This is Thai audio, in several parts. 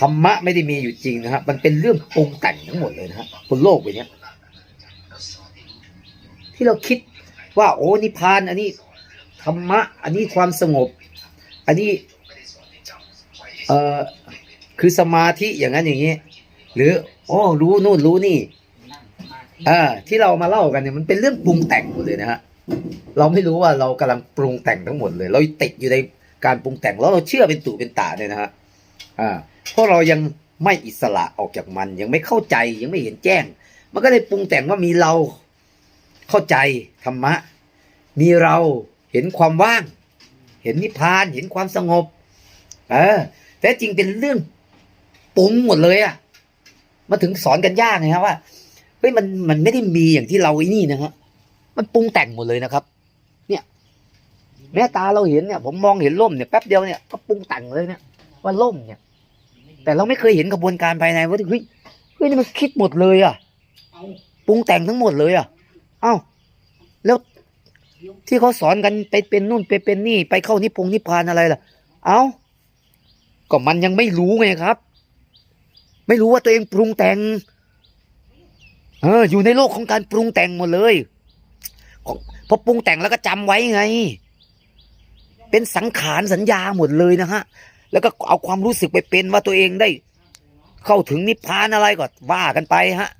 ธรรมะไม่ได้มีอยู่จริงนะครับ มันเป็นเรื่องปรุงแต่งทั้งหมดเลยนะฮะบนโลกใบนี้ที่เราคิดว่าโอ้นิพาน อันนี้ธรรมะ อันนี้ความสงบ อันนี้เอ่อคือสมาธิอย่างนั้นอย่างนี้ หรืออ๋อรู้นู่นรู้นี่อ่าที่เรามาเล่ากันเนี่ยมันเป็นเรื่องปรุงแต่งหมดเลยนะฮะเราไม่รู้ว่าเรากำลังปรุงแต่งทั้งหมดเลย เราติดอยู่ในการปรุงแต่งแล้วเราเชื่อเป็นตู่เป็นตาเนี่ยนะฮะอ่า เพราะเรายังไม่อิสระออกจากมัน ยังไม่เข้าใจยังไม่เห็นแจ้ง มันก็เลยปรุงแต่งว่ามีเราเข้าใจธรรมะ มีเราเห็นความว่าง เห็นนิพพานเห็นความสงบ เออแต่จริงเป็นเรื่องปรุงหมดเลยอะมาถึงสอนกันยากไงครับว่าเฮ้ยมันมันไม่ได้มีอย่างที่เราไอ้นี่นะฮะมันปรุงแต่งหมดเลยนะครับ เนี่ย แม้ตาเราเห็นเนี่ย ผมมองเห็นล่มเนี่ยแป๊บเดียวเนี่ยก็ปรุงแต่งเลยเนี่ยว่าล่มเนี่ย แต่เราไม่เคยเห็นกระบวนการภายในว่าเฮ้ยเฮ้ยนี่มันคิดหมดเลยอะปรุงแต่งทั้งหมดเลยอะ เอ้า แล้วที่เขาสอนกันไปเป็นนู่นไปเป็นนี่ ไปเข้านิพพงนิพพานอะไรล่ะ เอ้าก็มันยังไม่รู้ไงครับ ไม่รู้ว่าตัวเองปรุงแต่ง เออ อยู่ในโลกของการปรุงแต่งหมดเลยพอปรุงแต่งแล้วก็จำไว้ไง เป็นสังขารสัญญาหมดเลยนะฮะ แล้วก็เอาความรู้สึกไปเป็นว่าตัวเองได้ เข้าถึงนิพพานอะไรก็ว่ากันไปฮะ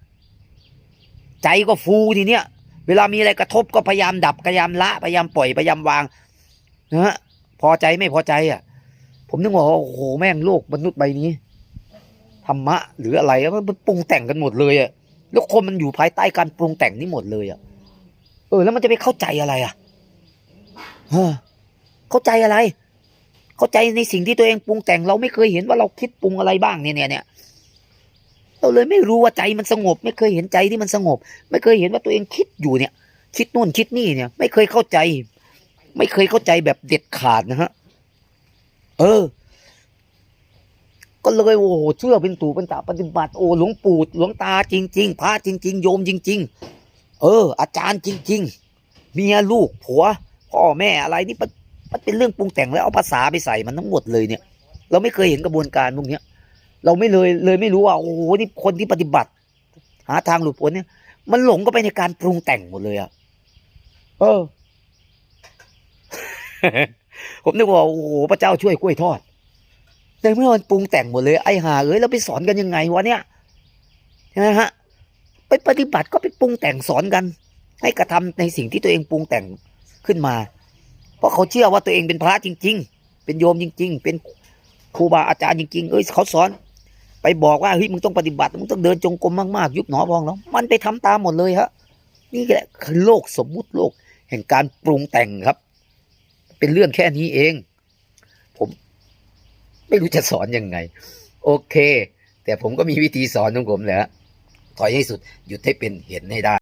ใจก็ฟูทีเนี้ยเวลามีอะไรกระทบก็พยายามดับพยายามละพยายามปล่อยพยายามวางนะฮะพอใจไม่พอใจอะ ผมนึกว่าโอ้โหแม่งโลกมนุษย์ใบนี้ธรรมะหรืออะไรมันปรุงแต่งกันหมดเลยอะแล้วคนมันอยู่ภายใต้การปรุงแต่งนี้หมดเลยอะเออ แล้วมันจะไปเข้าใจอะไรอะเข้าใจอะไร เข้าใจในสิ่งที่ตัวเองปรุงแต่ง เราไม่เคยเห็นว่าเราคิดปรุงอะไรบ้างเนี่ยเนี่ยเนี่ยเราเลยไม่รู้ว่าใจมันสงบ ไม่เคยเห็นใจที่มันสงบ ไม่เคยเห็นว่าตัวเองคิดอยู่เนี่ย คิดนู่นคิดนี่เนี่ย ไม่เคยเข้าใจ ไม่เคยเข้าใจแบบเด็ดขาดนะฮะเออ ก็เลยโอ้โหเชื่อเป็นตู่เป็นตาปฏิบัติโอ้หลวงปู่หลวงตาจริง ๆ พระจริง ๆ โยมจริง ๆ เออ อาจารย์จริง ๆ เมียลูกผัวพ่อแม่อะไรนี่ มันเป็นเรื่องปรุงแต่งแล้วเอาภาษาไปใส่มันทั้งหมดเลยเนี่ย เราไม่เคยเห็นกระบวนการพวกเนี้ยเราไม่เลยเลยไม่รู้ว่าโอ้โหนี่คนที่ปฏิบัติ หาทางหลุดพ้นเนี่ย มันหลงก็ไปในการปรุงแต่งหมดเลยอะเออ ผมนึกว่าโอ้โหพระเจ้าช่วยกล้วยทอดแต่เมื่อมันปรุงแต่งหมดเลยไอ้หาเอ้ยแล้วไปสอนกันยังไงวะเนี่ยใช่ไหมฮะไปปฏิบัติก็ไปปรุงแต่งสอนกัน ให้กระทำในสิ่งที่ตัวเองปรุงแต่งขึ้นมา เพราะเขาเชื่อว่าตัวเองเป็นพระจริง ๆ เป็นโยมจริง ๆ เป็นครูบาอาจารย์จริงๆเอ้ยเขาสอน ไปบอกว่าเฮ้ยมึงต้องปฏิบัติมึงต้องเดินจงกรมมากๆยุบหนอพองเนาะมันไปทำตามหมดเลยฮะนี่แหละคือโลกสมมุติโลกแห่งการปรุงแต่งครับ เป็นเรื่องแค่นี้เอง ผม ไม่รู้จะสอนยังไง โอเค แต่ผมก็มีวิธีสอนของผมแหละถอยให้สุดหยุดให้เป็นเห็นให้ได้